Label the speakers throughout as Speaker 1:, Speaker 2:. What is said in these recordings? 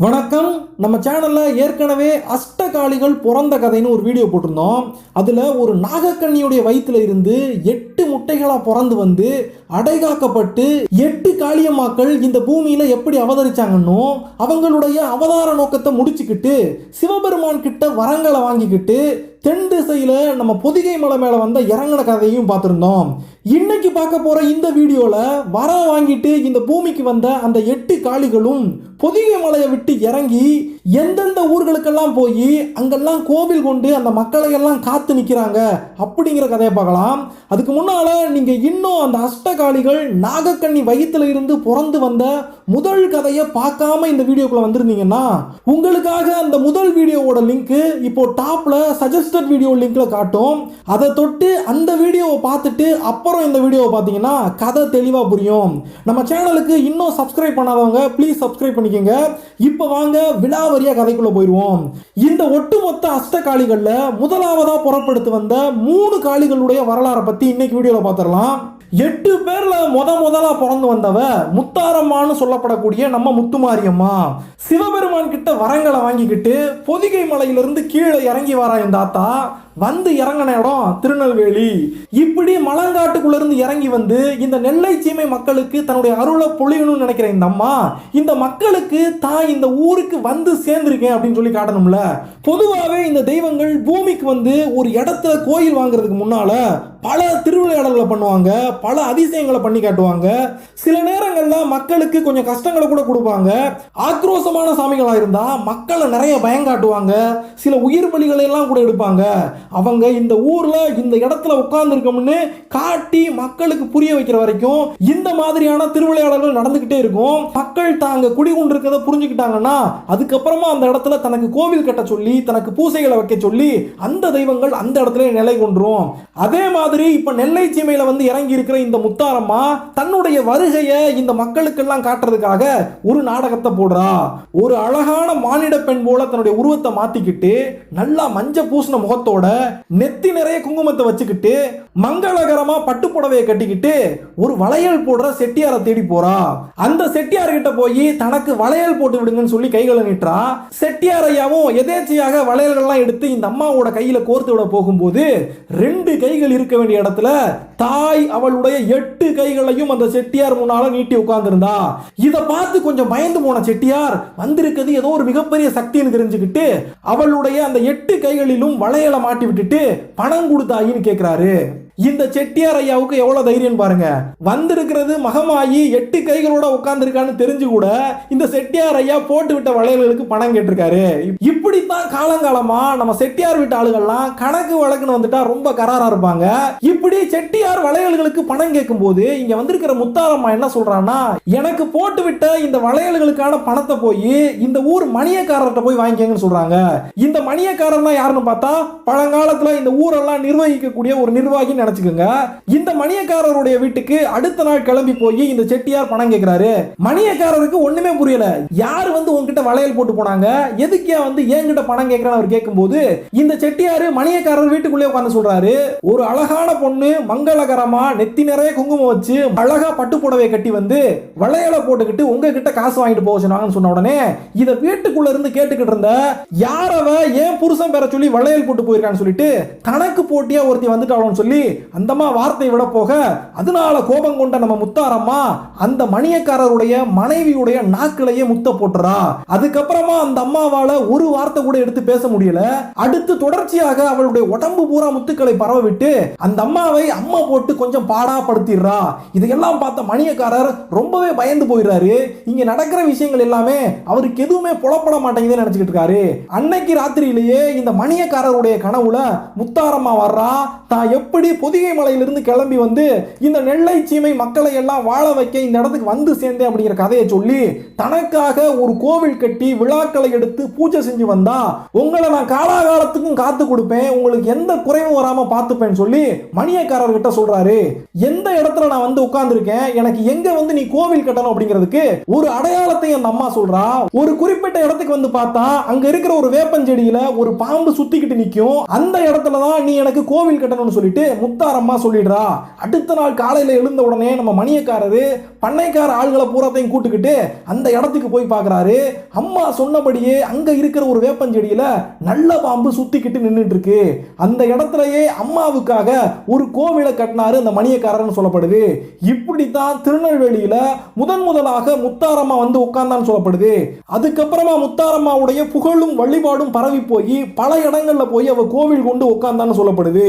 Speaker 1: வணக்கம். நம்ம சேனலில் ஏற்கனவே அஷ்டகாளிகள் பிறந்த கதைன்னு ஒரு வீடியோ போட்டிருந்தோம். அதில் ஒரு நாகக்கண்ணியுடைய வயிற்றுல இருந்து எட்டு முட்டைகளாக பிறந்து வந்து அடைகாக்கப்பட்டு எட்டு காளியம்மாக்கள் இந்த பூமியில் எப்படி அவதரிச்சாங்கன்னு அவங்களுடைய அவதார நோக்கத்தை முடிச்சுக்கிட்டு சிவபெருமான் கிட்ட வரங்களை வாங்கிக்கிட்டு தென் திசையில் நம்ம பொதிகை மலை மேலே வந்த இறங்கின கதையும் பார்த்துருந்தோம். இன்னைக்கு பார்க்க போகிற இந்த வீடியோவில் வரம் வாங்கிட்டு இந்த பூமிக்கு வந்த அந்த எட்டு காளிகளும் பொதிகை மலையை விட்டு இறங்கி எந்தெந்த ஊர்களுக்கெல்லாம் போய் அங்கெல்லாம் கோவில் கொண்டு அந்த மக்களை எல்லாம் காத்து நிற்கிறாங்க அப்படிங்கிற கதையை பார்க்கலாம். அதுக்கு முன்னால் நீங்கள் இன்னும் அந்த அஷ்டகாளிகள் நாகக்கண்ணி வயிற்றுல இருந்து பிறந்து வந்த முதல் கதையை பார்க்காம இந்த வீடியோக்குள்ள வந்திருந்தீங்கன்னா உங்களுக்காக அந்த முதல் வீடியோவோட லிங்க் இப்போ டாப்ல சஜஸ்டட் வீடியோ லிங்க்ல காட்டும். அதை தொட்டு அந்த வீடியோவை பார்த்துட்டு அப்புறம் இந்த வீடியோவை பார்த்தீங்கன்னா கதை தெளிவாக புரியும். நம்ம சேனலுக்கு இன்னும் சப்ஸ்கிரைப் பண்ணாதவங்க ப்ளீஸ் சப்ஸ்கிரைப் பண்ணிக்கோங்க. இப்போ வாங்க வரியா கதைக்குள்ள போயிடுவோம் இந்த ஒட்டுமொத்த அஷ்டகாளிகளில் முதலாவதா புறப்படுத்து வந்த மூணு காளிகளுடைய வரலாறை பற்றி இன்னைக்கு வீடியோவில் பார்த்துடலாம் எட்டு பேர்ல முத முதலா பிறந்து வந்தவ முத்தாரம்மான்னு சொல்லப்படக்கூடிய நம்ம முத்துமாரியம்மா. சிவபெருமான் கிட்ட வரங்களை வாங்கிக்கிட்டு பொதிகை மலையிலிருந்து கீழே இறங்கி வரா இந்த தாத்தா. வந்து இறங்கின இடம் திருநெல்வேலி. இப்படி மலங்காட்டுக்குள்ளேருந்து இறங்கி வந்து இந்த நெல்லை சீமை மக்களுக்கு தன்னுடைய அருளை பொழியணும்னு நினைக்கிற இந்த அம்மா இந்த மக்களுக்கு தான் இந்த ஊருக்கு வந்து சேர்ந்துருக்கேன் அப்படின்னு சொல்லி காட்டணும்ல. பொதுவாகவே இந்த தெய்வங்கள் பூமிக்கு வந்து ஒரு இடத்துல கோயில் வாங்குறதுக்கு முன்னால பல திருவிளையாடல்களை பண்ணுவாங்க பல அதிசயங்களை பண்ணி காட்டுவாங்க. சில நேரங்களில் மக்களுக்கு கொஞ்சம் கஷ்டங்களை கூட கொடுப்பாங்க. ஆக்ரோஷமான சாமிகளாக இருந்தால் மக்களை நிறைய பயம் காட்டுவாங்க சில உயிர் பலிகளை எல்லாம் கூட எடுப்பாங்க. அவங்க இந்த ஊரில் இந்த இடத்துல உட்கார்ந்துருக்கோம்னு காட்டி மக்களுக்கு புரிய வைக்கிற வரைக்கும் இந்த மாதிரியான திருவிளையாடல்கள் நடந்துக்கிட்டே இருக்கும். மக்கள் தாங்க குடிகொண்டிருக்கிறத புரிஞ்சுக்கிட்டாங்கன்னா அதுக்கப்புறமா அந்த இடத்துல தனக்கு கோவில் கட்ட சொல்லி தனக்கு பூசைகளை வைக்க சொல்லி அந்த தெய்வங்கள் அந்த இடத்துல நிலை கொண்டுரும். அதே மாதிரி இப்ப நெல்லை சீமையில வந்து இறங்கி இருக்கிற இந்த முத்தாரம்மா தன்னுடைய வருகையை இந்த மக்களுக்கெல்லாம் காட்டுறதுக்காக ஒரு நாடகத்தை போடுறா. ஒரு அழகான மானிட பெண் போல தன்னுடைய உருவத்தை மாத்திக்கிட்டு நல்லா மஞ்ச பூசின முகத்தோட நெத்தி நிறைய குங்குமத்தை வச்சுக்கிட்டு மங்களகரமா பட்டு புடவையை கட்டிக்கிட்டு ஒரு வளையல் போடுற செட்டியாரை தேடி போறா. அந்த செட்டியார் கிட்ட போய் தனக்கு வளையல் போட்டு விடுங்கன்னு சொல்லி கைகளை நீட்டுறா. செட்டியார் ஐயாவும் எதேச்சையாக வளையல்கள்லாம் எடுத்து இந்த அம்மாவோட கையில கோர்த்து விட போகும்போது ரெண்டு கைகள் இருக்க வேண்டிய இடத்துல தாய் அவளுடைய எட்டு கைகளையும் அந்த செட்டியார் முன்னால நீட்டி உட்கார்ந்துருந்தா. இதை பார்த்து கொஞ்சம் பயந்து போன செட்டியார் வந்திருக்கிறது ஏதோ ஒரு மிகப்பெரிய சக்தின்னு தெரிஞ்சுக்கிட்டு அவளுடைய அந்த எட்டு கைகளிலும் வளையலை மாட்டி விட்டுட்டு பணம் கொடுத்தாயின்னு கேட்கிறாரு இந்த செட்டியார் ஐயாவுக்கு எவ்வளவு தைரியம் பாருங்க. வந்திருக்கிறது மகமாயி எட்டு கைகளோட உட்கார்ந்துருக்கான்னு தெரிஞ்சு கூட இந்த செட்டியார் ஐயா போட்டு விட்ட வளையல்களுக்கு பணம் கேட்டிருக்காரு. இப்படித்தான் காலங்காலமா நம்ம செட்டியார் வீட்டு ஆளுகள்லாம் கணக்கு வழக்குன்னு வந்துட்டா ரொம்ப கராரா இருப்பாங்க. இப்படி செட்டியார் வளையல்களுக்கு பணம் கேட்கும் போது இங்க வந்திருக்கிற முத்தாரம்மா என்ன சொல்றான்னா எனக்கு போட்டு விட்ட இந்த வளையல்களுக்கான பணத்தை போய் இந்த ஊர் மணியக்காரர்கிட்ட போய் வாங்கிக்கங்கன்னு சொல்றாங்க. இந்த மணியக்காரர்னா யாருன்னு பார்த்தா பழங்காலத்துல இந்த ஊரெல்லாம் நிர்வகிக்கக்கூடிய ஒரு நிர்வாகி நினைச்சுக்கோங்க. இந்த மணியக்காரருடைய வீட்டுக்கு அடுத்த நாள் கிளம்பி போய் இந்த செட்டியார் பணம் கேட்கிறாரு மணியக்காரருக்கு ஒண்ணுமே புரியல. யார் வந்து உங்ககிட்ட வளையல் போட்டு போனாங்க? எதுக்கே வந்து என்கிட்ட பணம் கேட்கறான்னு அவர் கேட்கும்போது இந்த செட்டியார் மணியக்காரர் வீட்டுக்குள்ளே உட்காந்து சொல்றாரு. ஒரு அழகான பொண்ணு மங்களகரமா நெத்தி நிறைய குங்குமம் வச்சு அழகா பட்டு புடவை கட்டி வந்து வளையலை போட்டுக்கிட்டு உங்ககிட்ட காசு வாங்கிட்டு போக சொன்னாங்கன்னு சொன்ன உடனே இதை வீட்டுக்குள்ள இருந்து கேட்டுக்கிட்டு இருந்த யாரவ ஏன் புருஷன் பெற சொல்லி வளையல் போட்டு போயிருக்கான்னு சொல்லிட்டு கணக்கு போட்டியா ஒருத்தி வந்துட்டாளோன்னு சொல்லி அந்தம்மா வார்த்தை விட போக அதனால கோபம் கொண்ட நம்ம முத்தாரம்மா அந்த மணியக்காரருடைய மனைவியுடைய நாக்கிலேயே முத்த போட்டுறா. அதுக்கப்புறமா அந்த அம்மாவால ஒரு வார்த்தை கூட எடுத்து பேச முடியல. அடுத்து தொடர்ச்சியாக அவளுடைய உடம்பு பூரா முத்துக்களை பரவ விட்டு அந்த அம்மாவை அம்மா போட்டு கொஞ்சம் பாடா படுத்திடுறா. இதையெல்லாம் பார்த்த மணியக்காரர் ரொம்பவே பயந்து போயிடுறாரு. இங்க நடக்கிற விஷயங்கள் எல்லாமே அவருக்கு எதுவுமே புலப்பட மாட்டேங்குதுன்னு நினைச்சுக்கிட்டு இருக்காரு. அன்னைக்கு ராத்திரியிலேயே இந்த மணியக்காரருடைய கனவுல முத்தாரம்மா வர்றா. தான் எப்படி பொதிகை மலையிலிருந்து கிளம்பி வந்து இந்த நெல்லை சீமை மக்களை எல்லாம் வாழ வைக்க இந்த இடத்துக்கு வந்து சேர்ந்தேன் அப்படிங்கிற கதையை சொல்லி தனக்காக ஒரு கோவில் கட்டி விழாக்களை எடுத்து பூஜை செஞ்சு வந்தா உங்களை நான் காலாகாலத்துக்கும் காத்து கொடுப்பேன். உங்களுக்கு எந்த குறைவும் வராம பார்த்துப்பேன்னு சொல்லி மணியக்காரர் கிட்ட சொல்றாரு. எந்த இடத்துல நான் வந்து உட்கார்ந்துருக்கேன்? எனக்கு எங்க வந்து நீ கோவில் கட்டணும்? அப்படிங்கிறதுக்கு ஒரு அடையாளத்தை அந்த அம்மா சொல்றா. ஒரு குறிப்பிட்ட இடத்துக்கு வந்து பார்த்தா அங்க இருக்கிற ஒரு வேப்பஞ்செடியில ஒரு பாம்பு சுத்திக்கிட்டு நிக்கும். அந்த இடத்துல தான் நீ எனக்கு கோவில் கட்டணும்னு சொல்லிட்டு முத்தாரம்மா சொல்லிடுறா. அடுத்த நாள் காலையில் எழுந்த உடனே நம்ம மணியக்காரரு பண்ணைக்கார ஆள்களை பூராத்தையும் கூட்டுக்கிட்டு அந்த இடத்துக்கு போய் பார்க்குறாரு அம்மா சொன்னபடியே அங்கே இருக்கிற ஒரு வேப்பஞ்செடியில் நல்ல பாம்பு சுத்திக்கிட்டு நின்றுட்டுருக்கு அந்த இடத்துலையே அம்மாவுக்காக ஒரு கோவிலை கட்டினாரு அந்த மணியக்காரர்னு சொல்லப்படுது. இப்படித்தான் திருநெல்வேலியில முதன் முதலாக முத்தாரம்மா வந்து உட்கார்ந்தான்னு சொல்லப்படுது. அதுக்கப்புறமா முத்தாரம்மாவுடைய புகழும் வழிபாடும் பரவி போய் பல இடங்கள்ல போய் அவ கோவில் கொண்டு உட்கார்ந்தான்னு சொல்லப்படுது.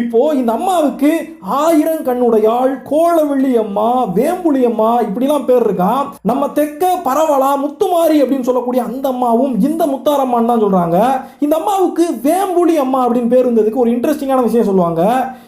Speaker 1: இப்போ இந்த அம்மாவுக்கு ஆயிரம் கண்ணுடையாள் கோலவெள்ளி அம்மா வேம்புலி அம்மா இப்படிலாம் பேர் இருக்கா? நம்ம தெக்க பரவலா முத்துமாரி அப்படின்னு சொல்லக்கூடிய அந்த அம்மாவும் இந்த முத்தாரம்மான்னு தான் சொல்றாங்க. இந்த அம்மாவுக்கு வேம்புலி அம்மா அப்படின்னு பேர் இருந்ததுக்கு ஒரு இன்ட்ரெஸ்டிங்கான விஷயம் சொல்லுவாங்க.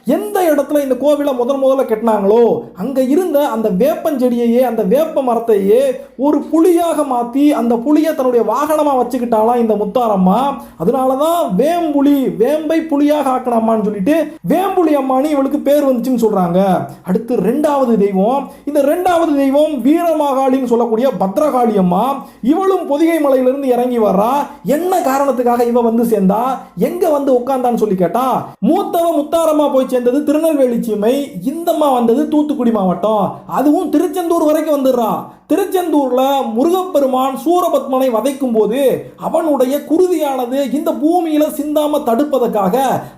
Speaker 1: எந்த இடத்துல இந்த கோவிலை முதன் முதல்ல கட்டினாங்களோ அங்கே இருந்த அந்த வேப்பஞ்செடியையே அந்த வேப்ப மரத்தையே ஒரு புலியாக மாற்றி அந்த புலியை தன்னுடைய வாகனமாக வச்சுக்கிட்டாலாம் இந்த முத்தாரம்மா? அதனால தான் வேம்புலி வேம்பை புலியாக ஆக்கணாமான்னு சொல்லிட்டு வேம்புலி அம்மானி இவளுக்கு பேர் வந்துச்சுன்னு சொல்கிறாங்க அடுத்து ரெண்டாவது தெய்வம். இந்த ரெண்டாவது தெய்வம் வீரமாகாளின்னு சொல்லக்கூடிய பத்ரகாளி அம்மா. இவளும் பொதிகை மலையிலிருந்து இறங்கி வர்றா. என்ன காரணத்துக்காக இவ வந்து சேர்ந்தா? எங்கே வந்து உட்காந்தான்னு சொல்லி கேட்டா மூத்தவ முத்தாரம்மா போய் சேர்ந்தது திருநெல்வேலி சீமை இந்தம்மா வந்தது தூத்துக்குடி மாவட்டம். அதுவும் திருச்செந்தூர் வரைக்கும் வந்துடுறான் திருச்செந்தூர்ல முருகப்பெருமான் சூரபத்மனை வதைக்கும் போது அவனுடைய குருதியானது இந்த பூமியில சிந்தாம தடுப்பதற்காக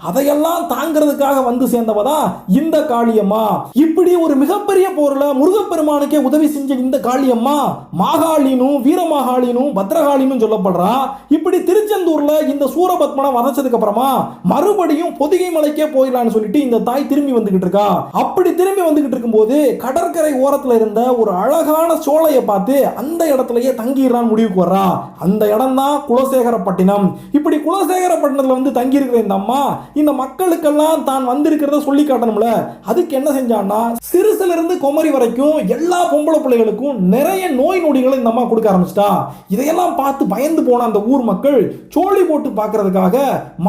Speaker 1: அதையெல்லாம் தாங்கிறதுக்காக வந்து சேர்ந்தவ தான் இந்த காளியம்மா. இப்படி ஒரு மிகப்பெரிய போர்ல முருகப்பெருமானுக்கே உதவி செஞ்ச இந்த காளியம்மா மாகாளினும் வீரமாகாளினும் பத்ரகாளினும் சொல்லப்படுறா. இப்படி திருச்செந்தூர்ல இந்த சூரபத்மனை வதைச்சதுக்கு அப்புறமா மறுபடியும் பொதிகை மலைக்கே போயிடலாம்னு சொல்லிட்டு இந்த தாய் திரும்பி வந்துகிட்டு இருக்கா. அப்படி திரும்பி வந்துகிட்டு இருக்கும்போது கடற்கரை ஓரத்துல இருந்த ஒரு அழகான சோலையை பார்த்து அந்த இடத்துலயே தங்கிடலான்னு முடிவுக்கு வர்றா. அந்த இடம் தான் குலசேகரப்பட்டினம். இப்படி குலசேகரப்பட்டினத்துல வந்து தங்கி இருக்கிற இந்த அம்மா இந்த மக்களுக்கெல்லாம் தான் வந்திருக்கிறத சொல்லி காட்டணும்ல. அதுக்கு என்ன செஞ்சான்னா சிறுசுல இருந்து குமரி வரைக்கும் எல்லா பொம்பளை பிள்ளைகளுக்கும் நிறைய நோய் நொடிகளை இந்த அம்மா கொடுக்க ஆரம்பிச்சிட்டா. இதையெல்லாம் பார்த்து பயந்து போன அந்த ஊர் மக்கள் சோழி போட்டு பார்க்கறதுக்காக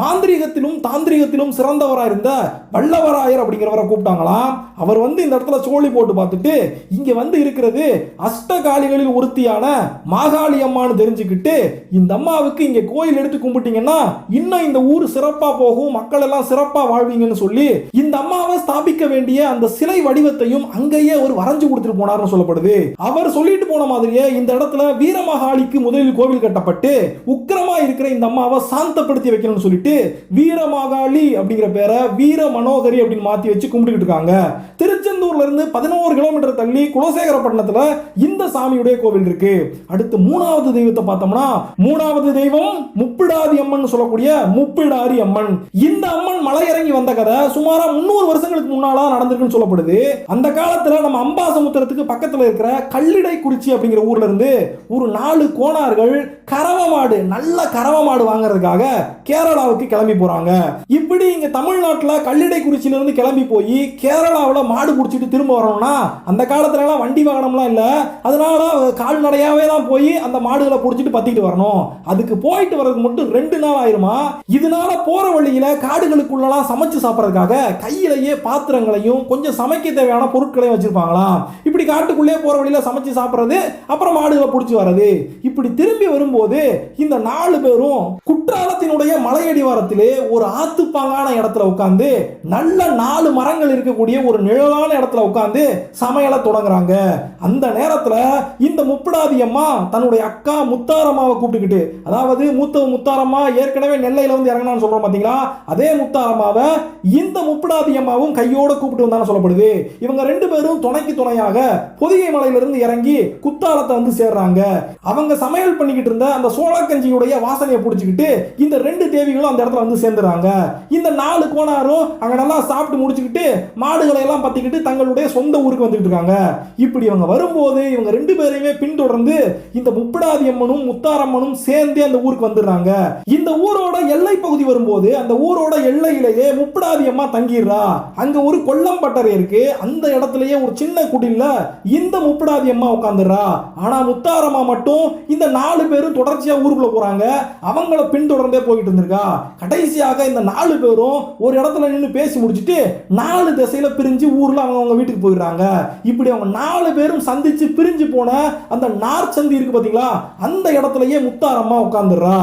Speaker 1: மாந்திரிகத்திலும் தாந்திரிகத்திலும் சிறந்தவரா இருந்த வல்லவராயர் அப்படிங்கிறவரை கூப்பிட்டாங்களாம். அவர் வந்து இந்த இடத்துல சோழி போட்டு பார்த்துட்டு இங்க வந்து இருக்கிறது அஸ் அஷ்டகாலிகளில் ஒருத்தியான மாகாளி அம்மான்னு தெரிஞ்சுக்கிட்டு இந்த அம்மாவுக்கு இங்க கோயில் எடுத்து கும்பிட்டீங்கன்னா இன்னும் இந்த ஊர் சிறப்பா போகும் மக்கள் எல்லாம் சிறப்பா வாழ்வீங்கன்னு சொல்லி இந்த அம்மாவை வேண்டிய அந்த சிலை வடிவத்தையும் அங்கேயே அவர் வரைஞ்சு கொடுத்துட்டு போனார்னு சொல்லப்படுது. அவர் சொல்லிட்டு போன மாதிரியே இந்த இடத்துல வீரமகாளிக்கு முதலில் கோவில் கட்டப்பட்டு உக்கிரமா இருக்கிற இந்த அம்மாவை சாந்தப்படுத்தி வைக்கணும்னு சொல்லிட்டு வீரமகாளி அப்படிங்கிற பேரை வீர மனோகரி அப்படின்னு மாத்தி வச்சு கும்பிட்டுக்கிட்டு இருக்காங்க. திருச்செந்தூர்ல இருந்து பதினோரு கிலோமீட்டர் தள்ளி குலசேகரப்பட்டினத்துல இந்த சாமியுடைய கோவில் இருக்கு. அடுத்து மூணாவது தெய்வத்தை பார்த்தோம்னா மூணாவது தெய்வம் முப்பிடாதி அம்மன் சொல்லக்கூடிய முப்பிடாரி அம்மன். இந்த அம்மன் மலை இறங்கி வந்த கதை சுமாரா முன்னூறு வருஷங்களுக்கு முன்னால நடந்திருக்குன்னு சொல்லப்படுது. அந்த காலத்துல நம்ம அம்பாசமுத்திரத்துக்கு பக்கத்துல இருக்கிற கல்லிடை குறிச்சி அப்படிங்கிற ஊர்ல இருந்து ஒரு நாலு கோணார்கள் கறவை மாடு நல்ல கறவை மாடு வாங்குறதுக்காக கேரளாவுக்கு கிளம்பி போறாங்க. இப்படி இங்க தமிழ்நாட்டுல கல்லிடை குறிச்சியில இருந்து கிளம்பி போய் கேரளாவில் மாடு பிடிச்சிட்டு திரும்ப வரணும்னா அந்த காலத்துல எல்லாம் வண்டி வாகனம்லாம் இல்ல. அதனால கால்நடையாவே தான் போய் அந்த மாடுகளை பிடிச்சிட்டு பத்திட்டு வரணும். அதுக்கு போயிட்டு வர்றதுக்கு மட்டும் ரெண்டு நாள் ஆயிருமா? இதனால போற வழியில காடுகளுக்குள்ளலாம் சமைச்சு சாப்பிட்றதுக்காக கையிலேயே பாத்திரங்கள் பாத்திரங்களையும் கொஞ்சம் சமைக்க தேவையான பொருட்களையும் வச்சிருப்பாங்களாம் இப்படி காட்டுக்குள்ளே போற வழியில சமைச்சு சாப்பிட்றது அப்புறம் மாடுகளை பிடிச்சி வர்றது. இப்படி திரும்பி வரும்போது இந்த நாலு பேரும் குற்றாலத்தினுடைய மலையடிவாரத்திலே ஒரு ஆத்துப்பாங்கான இடத்துல உட்காந்து நல்ல நாலு மரங்கள் இருக்கக்கூடிய ஒரு நிழலான இடத்துல உட்காந்து சமையலை தொடங்குறாங்க. அந்த நேரத்துல இந்த முப்படாதி அம்மா தன்னுடைய அக்கா முத்தாரம்மாவை கூப்பிட்டுக்கிட்டு அதாவது மூத்த முத்தாரம்மா ஏற்கனவே நெல்லையில் வந்து இறங்கினான்னு சொல்கிறோம் பார்த்தீங்களா அதே முத்தாரம்மாவை இந்த முப்படாதி அம்மாவும் கையோட கூப்பிட்டு வந்தாலும் சொல்லப்படுது. இவங்க ரெண்டு பேரும் துணைக்கு துணையாக பொதிகை மலையிலிருந்து இறங்கி குத்தாலத்தை வந்து சேர்றாங்க. அவங்க சமையல் பண்ணிக்கிட்டு இருந்த அந்த சோளக்கஞ்சியுடைய வாசனையை பிடிச்சிக்கிட்டு இந்த ரெண்டு தேவிகளும் அந்த இடத்துல வந்து சேர்ந்துறாங்க. இந்த நாலு கோணாரும் அங்க நல்லா சாப்பிட்டு முடிச்சுக்கிட்டு மாடுகளை எல்லாம் பத்திக்கிட்டு தங்களுடைய சொந்த ஊருக்கு வந்துட்டு இருக்காங்க. இப்படி இவங்க வரும்போது இவங்க ரெண்டு பேரையுமே பின்தொடர்ந்து இந்த முப்படாதி அம்மனும் முத்தாரம்மனும் சேர்ந்தே அந்த ஊருக்கு வந்துடுறாங்க. இந்த ஊரோட எல்லை பகுதி வரும்போது அந்த ஊரோட எல்லையிலேயே முப்படாதி அம்மா தங்கிடுறா. அங்க ஒரு கொல்லம்பட்டறை இருக்கு. அந்த இடத்துலயே ஒரு சின்ன குடில்ல இந்த முப்படாதி அம்மா உட்காந்துடுறா ஆனா முத்தாரம்மா மட்டும் இந்த நாலு பேரும் தொடர்ச்சியா ஊருக்குள்ள போறாங்க. அவங்கள பின்தொடர்ந்தே போயிட்டு இருந்திருக்கா. கடைசியாக இந்த நாலு பேரும் ஒரு இடத்துல நின்று பேசி முடிச்சிட்டு நாலு திசையில பிரிஞ்சு ஊர்ல அவங்க அவங்க வீட்டுக்கு போயிடுறாங்க. இப்படி அவங்க நாலு பேரும் சந்திச்சு பிரிஞ்சு போன அந்த நார் சந்தி இருக்கு பாத்தீங்களா? அந்த இடத்துலயே முத்தாரம்மா உட்காந்துடுறா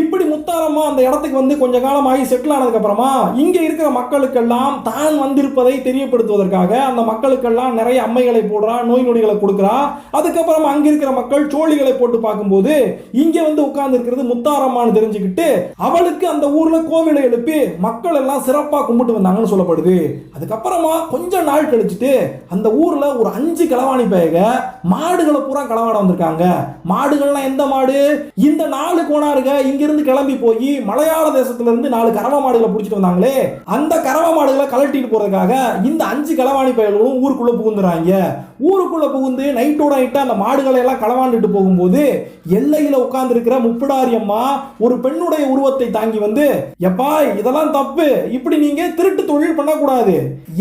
Speaker 1: இப்படி முத்தாரம்மா அந்த இடத்துக்கு வந்து கொஞ்ச காலம் ஆகி செட்டில் ஆனதுக்கு அப்புறமா இங்க இருக்கிற மக்களுக்கெல்லாம் தான் வந்திருப்பதை தெரியப்படுத்துவதற்காக அந்த மக்களுக்கெல்லாம் நிறைய அம்மைகளை போடுறா நோய் நொடிகளை கொடுக்குறா அதுக்கப்புறம் அங்க இருக்கிற மக்கள் சோழிகளை போட்டு பார்க்கும்போது இங்கே வந்து உட்கார்ந்து இருக்கிறது முத்தாரம்மான்னு தெரிஞ்சுக்கிட்டு அவளுக்கு அந்த ஊர்ல கோவிலை எழுப்பி மக்கள் எல்லாம் சிறப்பாக கும்பிட்டு வந்தாங்கன்னு சொல்லப்படுது. அதுக்கப்புறமா கொஞ்ச நாள் கழிச்சுட்டு அந்த ஊர்ல ஒரு அஞ்சு களவாணி பயக மாடுகளை பூரா களவாட வந்திருக்காங்க. மாடுகள்லாம் எந்த மாடு? இந்த நாலு கோணாருங்க இங்கிருந்து கிளம்பி போய் மலையாள தேசத்துல இருந்து நாலு கறவை மாடுகளை பிடிச்சிட்டு வந்தாங்களே. அந்த கரவ மாடுகளை கலட்டிட்டு போறதுக்காக இந்த அஞ்சு களவாணி பயல்களும் ஊருக்குள்ள புகுந்துறாங்க. ஊருக்குள்ள புகுந்து நைட்டோட நைட்டா அந்த மாடுகளை எல்லாம் களவாண்டுட்டு போகும்போது எல்லையில் உட்கார்ந்து இருக்கிற முப்பிடாரி அம்மா ஒரு பெண்ணுடைய உருவத்தை தாங்கி வந்து எப்பா இதெல்லாம் தப்பு. இப்படி நீங்க திருட்டு தொழில் பண்ணக்கூடாது.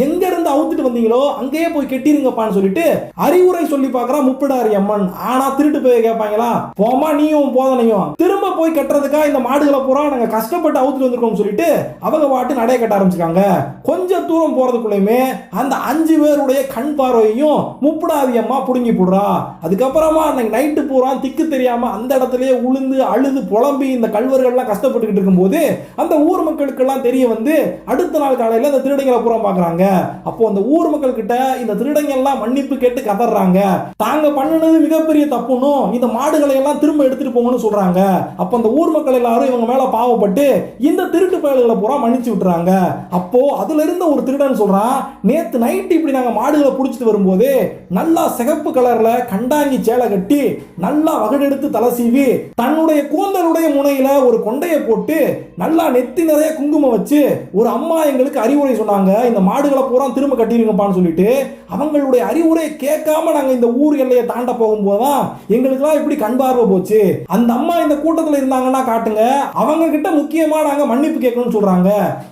Speaker 1: எங்க இருந்து அவுத்துட்டு வந்தீங்களோ அங்கேயே போய் கெட்டிருங்கப்பான்னு சொல்லிட்டு அறிவுரை சொல்லி பார்க்கறா முப்பிடாரி அம்மன். ஆனா திருட்டு போய் கேட்பாங்களா? போமா நீயும் போதனையும். திரும்ப போய் கட்டுறதுக்கா இந்த மாடுகளை பூரா நாங்க கஷ்டப்பட்டு அவுத்துட்டு வந்திருக்கோம்னு சொல்லிட்டு அவங்க பாட்டு நடைய கட்ட ஆரம்பிச்சிருக்காங்க. கொஞ்ச தூரம் போறதுக்குள்ளயுமே அந்த அஞ்சு பேருடைய கண் பார்வையும் முப்படாதியம்மா புடுங்கி போடுறா. அதுக்கப்புறமா அன்னைக்கு நைட்டு பூரா திக்கு தெரியாம அந்த இடத்துலயே உளுந்து அழுது புலம்பி இந்த கல்வர்கள்லாம் கஷ்டப்பட்டுக்கிட்டு இருக்கும்போது அந்த ஊர் மக்களுக்கெல்லாம் தெரிய வந்து அடுத்த நாள் காலையில அந்த திருடங்களை பூரா பார்க்குறாங்க. அப்போ அந்த ஊர் மக்கள் கிட்ட இந்த திருடங்க எல்லாம் மன்னிப்பு கேட்டு கதறாங்க. தாங்க பண்ணினது மிகப்பெரிய தப்புன்னு இந்த மாடுகளை எல்லாம் திரும்ப எடுத்துட்டு போங்கன்னு சொல்றாங்க. அப்போ அந்த ஊர் மக்கள் எல்லாரும் இவங்க மேல பாவப்பட்டு இந்த திருட்டு பயல்களை பூரா மன்னிச்சு விட்டுறாங்க. அப்போ அதுல இருந்த ஒரு திருடன் சொல்றாங்க சொல்றான் நேத்து நைட்டு இப்படி நாங்க மாடுகளை பிடிச்சிட்டு வரும்போது நல்லா சிகப்பு கலர்ல கண்டாங்கி சேலை கட்டி நல்லா வகடெடுத்து தலை சீவி தன்னுடைய கூந்தலுடைய முனையில ஒரு கொண்டையை போட்டு நல்லா நெத்தி நிறைய குங்குமம் வச்சு ஒரு அம்மா எங்களுக்கு அறிவுரை சொன்னாங்க இந்த மாடுகளை பூரா திரும்ப கட்டிருங்கப்பான்னு சொல்லிட்டு அவங்களுடைய அறிவுரை கேட்காம நாங்க இந்த ஊர் எல்லையை தாண்ட போகும்போது தான் எங்களுக்குலாம் இப்படி கண் பார்வை போச்சு. அந்த அம்மா இந்த கூட்டத்தில் இருந்தாங்கன்னா காட்டுங்க அவங்க கிட்ட முக்கியமாக நாங்கள் மன்னிப்பு கேட்கணும்னு சொல்றாங்க.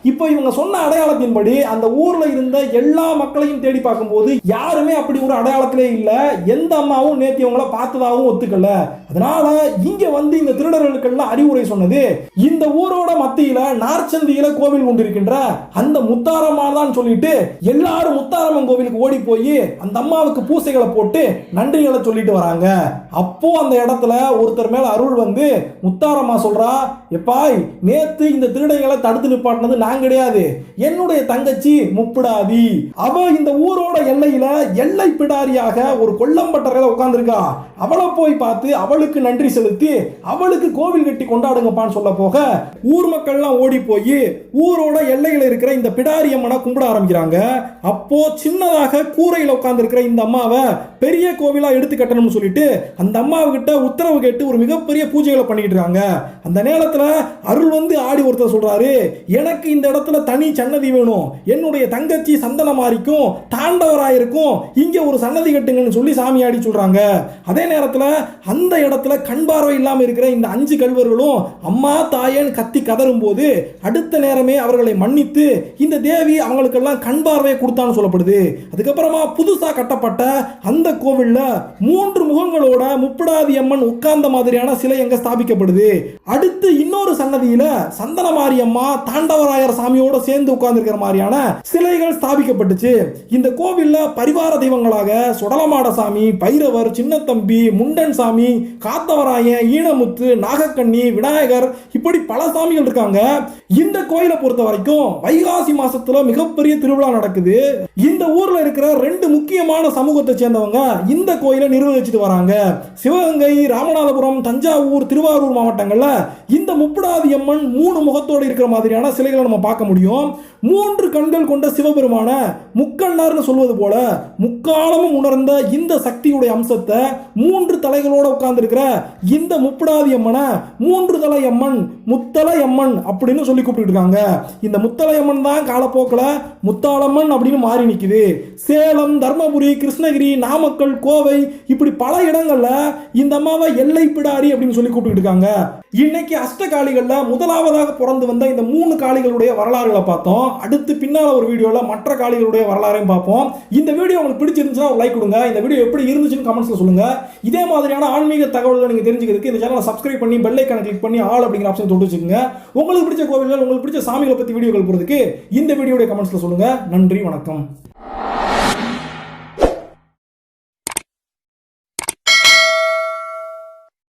Speaker 1: இப்போ இவங்க சொன்ன அடையாளத்தின்படி அந்த ஊரில் இருந்த எல்லா மக்களையும் தேடி பார்க்கும்போது யாருமே அப்படி ஒரு அடையாளத்திலே இல்லை. எந்த அம்மாவும் நேத்தி அவங்கள பார்த்ததாகவும் ஒத்துக்கல. அதனால இங்க வந்து இந்த திருடர்களுக்கெல்லாம் அறிவுரை சொன்னது இந்த ஊரோட மத்தியில நார்ச்சந்தியில கோவில் கொண்டிருக்கின்ற அந்த முத்தாரம்மா சொல்லிட்டு எல்லாரும் முத்தாரம்மன் கோவிலுக்கு ஓடி போய் அந்த அம்மாவுக்கு பூசைகளை போட்டு நன்றிகளை சொல்லிட்டு வராங்க. அப்போ அந்த இடத்துல ஒருத்தர் மேல அருள் வந்து முத்தாரம்மா சொல்றா எப்பாய் நேத்து இந்த திருடங்களை தடுத்து நிப்பாட்டினது நான் கிடையாது. என்னுடைய தங்கச்சி முப்பிடாதி அவன் இந்த ஊரோட எல்லையில எல்லை பிடாரியாக ஒரு கொல்லம்பட்டறையில உட்கார்ந்திருக்கா. அவளை போய் பார்த்து அவளுக்கு நன்றி செலுத்தி அவளுக்கு கோவில் கட்டி கொண்டாடுங்கப்பான்னு சொல்ல போக ஊர் மக்கள்லாம் ஓடி போய் ஊரோட எல்லையில இருக்கிற இந்த பிடாரி அம்மனை கும்பிட ஆரம்பிக்கிறாங்க. அப்போ சின்னதாக கூரையில் உட்கார்ந்திருக்கிற இந்த அம்மாவை பெரிய கோவிலா எடுத்து கட்டணும்னு சொல்லிட்டு அந்த அம்மாவுக்கிட்ட உத்தரவு கேட்டு ஒரு மிகப்பெரிய பூஜைகளை பண்ணிக்கிட்டு இருக்காங்க. அந்த நேரத்துல அருள் வந்து ஆடி ஒருத்தர் சொல்றாரு எனக்கு இந்த இடத்துல தனி சன்னதி வேணும். என்னுடைய தங்கச்சி சந்தனமாரிக்கும் தாண்டவராயிருக்கும் இங்கே ஒரு சன்னதி கட்டுங்கன்னு சொல்லி சாமி ஆடி சொல்றாங்க. அதே நேரத்தில் அந்த இடத்துல கண் பார்வை இல்லாமல் இருக்கிற இந்த அஞ்சு கல்வர்களும் அம்மா தாயேன்னு கத்தி கதரும் போது அடுத்த நேரமே அவர்களை மன்னித்து இந்த தேவி அவங்களுக்கெல்லாம் கண் பார்வையை கொடுத்தான்னு சொல்லப்படுது. அதுக்கப்புறமா புதுசாக கட்டப்பட்ட அந்த கோவிலில் மூன்று முகங்களோட முப்படாதி அம்மன் உட்கார்ந்த மாதிரியான சிலை எங்கே ஸ்தாபிக்கப்படுது. அடுத்து இன்னொரு சன்னதியில் சந்தனமாரி அம்மா தாண்டவராயர் சாமியோட சேர்ந்து உட்கார்ந்துருக்கிற மாதிரியான சிலை சிலைகள் ஸ்தாபிக்கப்பட்டுச்சு. இந்த கோவில்ல பரிவார தெய்வங்களாக சுடலமாட சாமி பைரவர் சின்னத்தம்பி முண்டன் சாமி காத்தவராயன் ஈனமுத்து நாகக்கண்ணி விநாயகர் இப்படி பல சாமிகள் இருக்காங்க. இந்த கோயிலை பொறுத்த வரைக்கும் வைகாசி மாசத்துல மிகப்பெரிய திருவிழா நடக்குது. இந்த ஊர்ல இருக்கிற ரெண்டு முக்கியமான சமூகத்தை சேர்ந்தவங்க இந்த கோயிலை நிர்வகிச்சுட்டு வராங்க. சிவகங்கை ராமநாதபுரம் தஞ்சாவூர் திருவாரூர் மாவட்டங்கள்ல இந்த முப்படாதி அம்மன் மூணு முகத்தோடு இருக்கிற மாதிரியான சிலைகளை நம்ம பார்க்க முடியும். மூன்று கண்கள் கொண்ட சிவபெருமான முக்கண்ணார்னு சொல்வது போல முக்காலமும் உணர்ந்த இந்த சக்தியுடைய அம்சத்தை மூன்று தலைகளோடு உட்கார்ந்துருக்கிற இந்த முப்படாதி அம்மனை மூன்று தலை அம்மன் முத்தலை அம்மன் அப்படின்னு சொல்லி கூப்பிட்டு இருக்காங்க. இந்த முத்தலை அம்மன் தான் காலப்போக்கில் முத்தாளம்மன் அப்படின்னு மாறி நிற்குது சேலம் தர்மபுரி கிருஷ்ணகிரி நாமக்கல் கோவை இப்படி பல இடங்களில் இந்த அம்மாவை எல்லை பிடாரி அப்படின்னு சொல்லி கூப்பிட்டு இருக்காங்க. இன்னைக்கு அஷ்ட முதலாவதாக பிறந்து வந்த இந்த மூணு காளிகளுடைய வரலாறுகளை பார்த்தோம். அடுத்து பின்னால் ஒரு வீடியோவில் மற்ற காளிகளுடைய வரலாறையும் பார்ப்போம். இந்த வீடியோ உங்களுக்கு பிடிச்சிருந்துச்சுன்னா ஒரு லைக் கொடுங்க. இந்த வீடியோ எப்படி இருந்துச்சுன்னு கமெண்ட்ஸில் சொல்லுங்க. இதே மாதிரியான ஆன்மீக தகவல்களை நீங்கள் தெரிஞ்சுக்கிறதுக்கு இந்த சேனலை சப்ஸ்கிரைப் பண்ணி பெல் ஐக்கான கிளிக் பண்ணி ஆல் அப்படிங்கிற ஆப்ஷன் தொட்டு வச்சுக்கோங்க. உங்களுக்கு பிடிச்ச கோவில்கள் உங்களுக்கு பிடிச்ச சாமிகளை பற்றி வீடியோக்கள் போகிறதுக்கு இந்த வீடியோடைய கமெண்ட்ஸில் சொல்லுங்கள் நன்றி வணக்கம்.